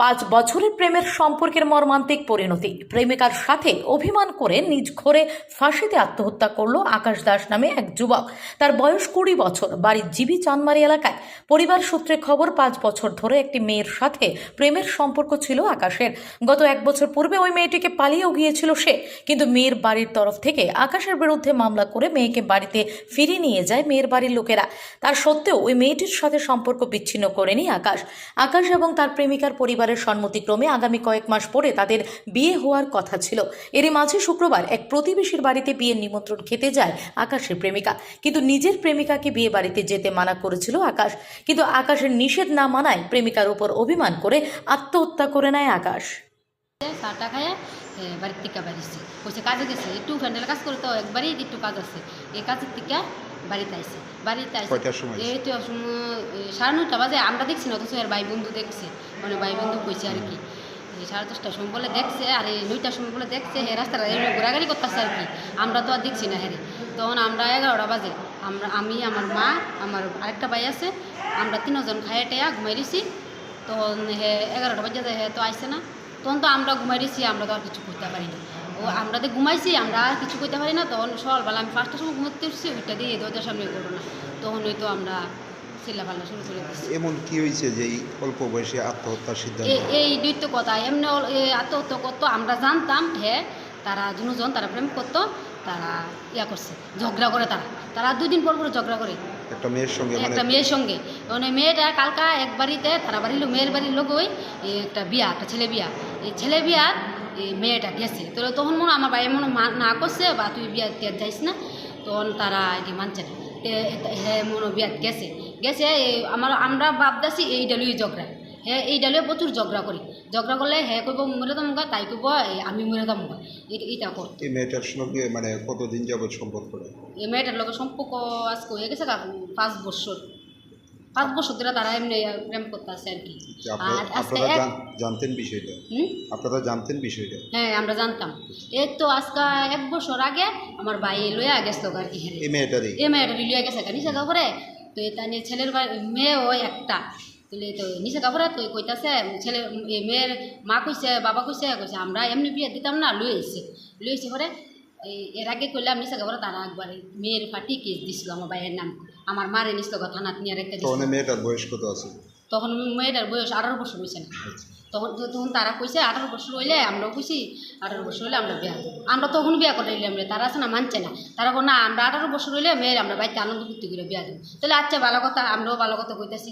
পাঁচ বছরের প্রেমের সম্পর্কের মর্মান্তিক পরিণতি। প্রেমিকার সাথে অভিমান করে নিজ ঘরে ফাঁসিতে আত্মহত্যা করল আকাশ দাস নামে এক যুবক। তার বয়স কুড়ি বছর। বাড়ির জিবি চানমারি এলাকায় পরিবার সূত্রে খবর, পাঁচ বছর ধরে একটি মেয়ের সাথে প্রেমের সম্পর্ক ছিল আকাশের। গত এক বছর পূর্বে ওই মেয়েটিকে পালিয়েও গিয়েছিল সে। কিন্তু মেয়ের বাড়ির তরফ থেকে আকাশের বিরুদ্ধে মামলা করে মেয়েকে বাড়িতে ফিরিয়ে নিয়ে যায় মেয়ের বাড়ির লোকেরা। তার সত্ত্বেও ওই মেয়েটির সাথে সম্পর্ক বিচ্ছিন্ন করেনি আকাশ। আকাশ এবং তার প্রেমিকার পরিবারের সম্মতিক্রমে আগামী কয়েক মাস পরে তাদের বিয়ে হওয়ার কথা ছিল। এরই মাঝে শুক্রবার এক প্রতিবেশীর বাড়িতে বিয়ের নিমন্ত্রণ খেতে যায় আকাশের প্রেমিকা। কিন্তু নিজের প্রেমিকাকে বিয়ে বাড়িতে যেতে মানা করেছিল আকাশ। কিন্তু আকাশের নিষেধ না মানায় প্রেমিকার উপর অভিমান করে আত্মহত্যা করে নেয় আকাশ। খায় বাড়ির থেকে বাড়িছে কইছে কাজে গেছে। একটু ফ্যান্ডেল কাজ করে তো একবারই একটু কাজ আছে। এই কাজের থেকে বাড়িতে আইছে। বাড়িতে আইছে। কয়টার এই তো সাড়ে নটা বাজে। আমরা দেখছি না অথচ এর ভাই বন্ধু দেখছে। মানে ভাই বন্ধু কইছে আর কি সাড়ে দশটার সময় বলে দেখছে, আর এই নয়টার সময় বলে দেখছে, হে রাস্তাটা এমনি ঘোরাঘুরি করতেছে আর কি। আমরা তো আর দেখছি না হেরে। তখন আমরা এগারোটা বাজে, আমরা, আমি, আমার মা, আমার আরেকটা ভাই আছে, আমরা তিনজন খাইয়ে টেয়া ঘুমাই দিছি। তখন হে এগারোটা বাজে হে তো আইসে না। তখন তো আমরা ঘুমাই দিছি, আমরা তো আর কিছু করতে পারি না। ও, আমরা তো ঘুমাইছি, আমরা আর কিছু করতে পারি না। তখন সকালবেলা আমি পাঁচটার সময় ঘুমাতে উঠছি, ওইটা দিয়ে দরজার সামনে করো না তখন ওই তো আমরা চিল্লা শুরু করে দিচ্ছি এমন কি হয়েছে যে এই অল্প বয়সে আত্মহত্যার সিদ্ধান্ত? এই দুইটা কথা এমনি আত্মহত্যা করতো আমরা জানতাম হ্যাঁ তারা দুজন তারা প্রেম করতো তারা ইয়া করছে ঝগড়া করে তারা। তারা দুই দিন পর পর ঝগড়া করে। একটা মেয়ের সঙ্গে মানে একটা মেয়ের সঙ্গে। মানে মেয়েটা কালকা এক বাড়িতে তারা বাড়ির লোক মেয়ের বাড়ির লোক ওই একটা বিয়া একটা ছেলে বিয়া। এই ছেলে বিয়ার এই মেয়েটা গেছে। তো তখন মনে আমার ভাই মনে না করছে বা তুই বিয়া যাইস না তখন তারা এটি মানছে না। হ্যাঁ মনে বিয়াত গেছে। গেছে আমার আমরা ভাবতেছি এই ডালুই ঝগড়া হ্যাঁ এই ডালুয়ে প্রচুর ঝগড়া করি ঝগড়া করলে হ্যাঁ কইব মরে তামুগা তাই কইব আমি মরে তামুগা এইটা কর এই মেয়েটার সঙ্গে মানে কতদিন যাবত সম্পর্ক করে এই মেয়েটার লোকের সম্পর্ক আজকে হয়ে গেছে গা- পাঁচ বছর পাঁচ বছর ধরে তারা এমনি প্রেম করতে আছে আর কি। আপনারা জানতেন বিষয়টা? আপনারা জানতেন বিষয়টা? হ্যাঁ আমরা জানতাম। এই তো আজকে এক বছর আগে আমার ভাই লইয়া গেছিল আর কি এই মেয়েটারই এ মেয়েটা লিয়া গেছে গা নিচে কাপড়ে তো এটা নিয়ে ছেলের মেয়ে ওই একটা। তুলে তো নিচে কাপড় তো কইতাছে ছেলে মেয়ের মা কইছে বাবা কইছে কইছে আমরা এমনি বিয়ে দিতাম না লুই এসে লুই এসে পরে এর আগে কইলাম নিচে কাপড় তারা একবার মেয়ের ফাটি কেস দিছিল আমার ভাইয়ের নাম। আমার মারে নিশ্চয় কথা নিয়ে তিনি আর একটা মেয়েটার বয়স কত আছে? তখন মেয়েটার বয়স আঠারো বছর হয়েছে না। তখন তখন তারা কইছে আঠারো বছর হইলে আমরাও কইছি আঠারো বছর হইলে আমরা বিয়া করব। আমরা তখন বিয়া করে নিলাম রে তারা আছে না মানছে না। তারা বলে না আমরা আঠারো বছর হইলে মেয়ের আমরা বাড়িতে আনন্দ করতে করে বিয়া দেবো। তাহলে আচ্ছা ভালো কথা আমরাও ভালো কথা কইতেছি।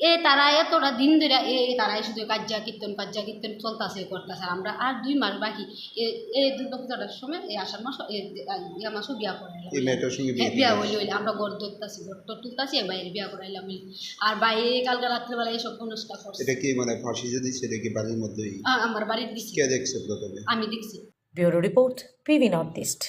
এ তারা এতটা দিন ধরে এ তারা শুধু কাজ্যা কীর্তন কাজ্যা কীর্তন চলতেছে করতেছে আর আমরা আর দুই মাস বাকি এ- এই দুর্গা পূজাটার সময় এই আষাঢ় মাস ইয়া মাসও বিয়া করে বিয়ে হ্যাঁ, বিয়া হইলে হইলে আমরা গড় ধরতাছি গড় টর তুলতাছি বাইরে বিয়া করাইলাম আর বাইরে কালকে রাত্রিবেলা এইসব অনুষ্ঠান করছে। এটা কি মানে ফাঁসি যদি কি বাড়ির মধ্যেই? আমার বাড়ির দিচ্ছি কে দেখছে প্রথমে? আমি দেখছি। Bureau report PV north east.